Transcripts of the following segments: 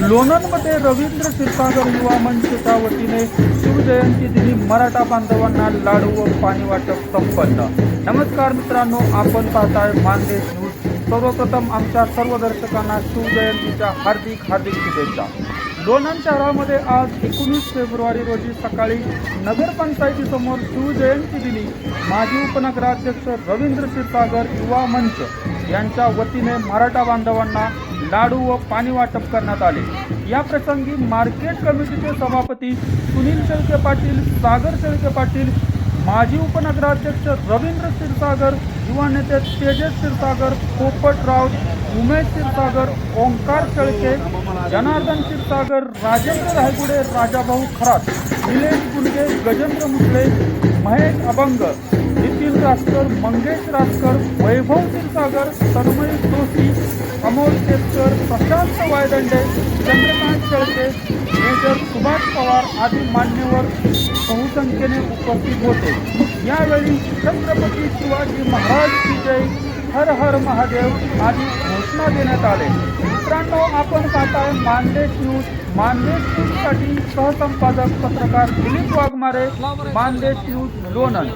लोणंदमध्ये रवींद्र क्षीरसागर युवा मंचच्या वतीने शिवजयंती दिनी मराठा बांधवांना लाडू व पाणी वाटप संपन्न. नमस्कार मित्रांनो आपण पाहताय मानदेश न्यूज. सर्वप्रथम आमच्या सर्व दर्शकांना शिवजयंतीच्या हार्दिक हार्दिक शुभेच्छा. लोणंद शहरामध्ये आज एकोणीस फेब्रुवारी रोजी सकाळी नगरपंचायतीसमोर शिवजयंती दिनी माजी उपनगराध्यक्ष रवींद्र क्षीरसागर युवा मंच यांच्या वतीने मराठा बांधवांना लाडू व पाणी वाटप करण्यात आले. या प्रसंगी मार्केट कमिटीचे सभापती सुनील शेळके पाटील सागर शेळके पाटील माजी उपनगराध्यक्ष रवींद्र क्षीरसागर युवा नेते तेजस क्षीरसागर पोपटराव उमेश क्षीरसागर ओंकार शेळके जनार्दन क्षीरसागर राजेंद्र रायगुडे राजाभाऊ खरात निलेश गुंडे गजेंद्र मुसळे महेश अभंग नितीन रासकर मंगेश रासकर वैभव क्षीरसागर तन्मय जोशी अमोल केतकर प्रशांत वायदंडे चंद्रकांत शेळके मेजर सुभाष पवार आदी मान्यवर बहुसंख्येने उपस्थित होते. यावेळी छत्रपती शिवाजी महाराज की जय हर हर महादेव आदी घोषणा देण्यात आले. मित्रांनो आपण पाहताय मानदेश न्यूज. मानदेश न्यूजसाठी सहसंपादक पत्रकार दिलीप वाघमारे मानदेश न्यूज लोणंद.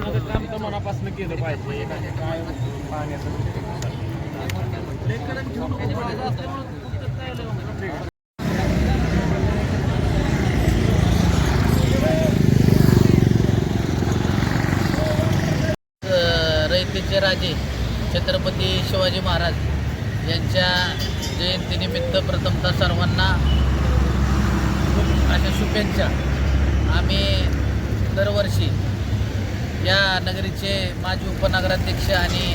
रयतेचे राजे छत्रपती शिवाजी महाराज यांच्या जयंतीनिमित्त प्रथमतः सर्वांना खूप अशा शुभेच्छा. आम्ही दरवर्षी या नगरीचे माजी उपनगराध्यक्ष आणि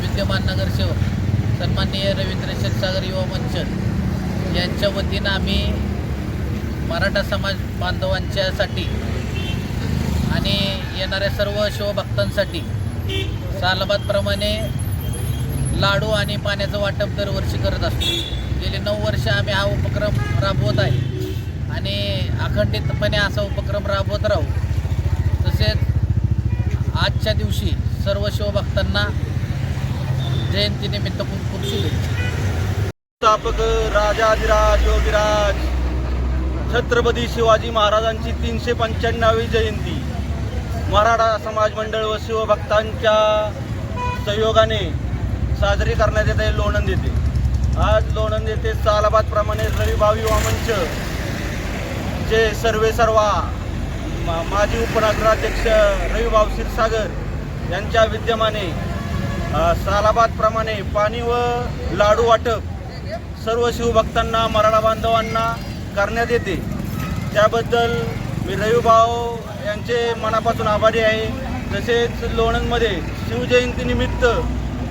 विद्यमान नगरसेवक सन्माननीय रवींद्र क्षीरसागर युवा मंच यांच्या वतीनं आम्ही मराठा समाज बांधवांच्यासाठी आणि येणाऱ्या सर्व शिवभक्तांसाठी सालबादप्रमाणे लाडू आणि पाण्याचं वाटप दरवर्षी करत असतो. गेले नऊ वर्ष आम्ही हा उपक्रम राबवत आहे आणि अखंडितपणे असा उपक्रम राबवत राहू. तसेच आजच्या दिवशी सर्व शिवभक्तांना जयंतीनिमित्त खूप खूप शुभेच्छा. स्थापक राजाधिराज योगिराज छत्रपती शिवाजी महाराजांची तीनशे पंच्याण्णवी जयंती. मराठा समाज मंडळ व शिवभक्तांच्या सहयोगाने साजरी करण्यात येते लोणंद येथे. आज लोणंद येथे सालाबादप्रमाणे रविभावी वामंच जे सर्वे सर्वा मा- माजी उपनगराध्यक्ष रविभाऊ क्षीरसागर यांच्या विद्यमाने सालाबादप्रमाणे पाणी व लाडू वाटप सर्व शिवभक्तांना मराठा बांधवांना करण्यात येते. त्याबद्दल मी रविभाऊ यांचे मनापासून आभारी आहे. तसेच लोणंदमध्ये शिवजयंतीनिमित्त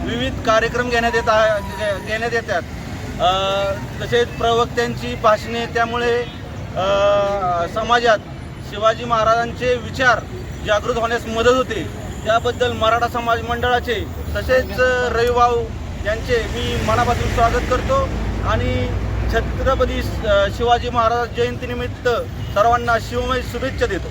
विविध कार्यक्रम घेण्यात येत घेण्यात येतात. तसेच प्रवक्त्यांची भाषणे त्यामुळे समाजात शिवाजी महाराजांचे विचार जागृत होण्यास मदत होते. त्याबद्दल मराठा समाज मंडळाचे तसेच रविभाऊ यांचे मी मनापासून स्वागत करतो आणि छत्रपती शिवाजी महाराज जयंतीनिमित्त सर्वांना शिवमय शुभेच्छा देतो.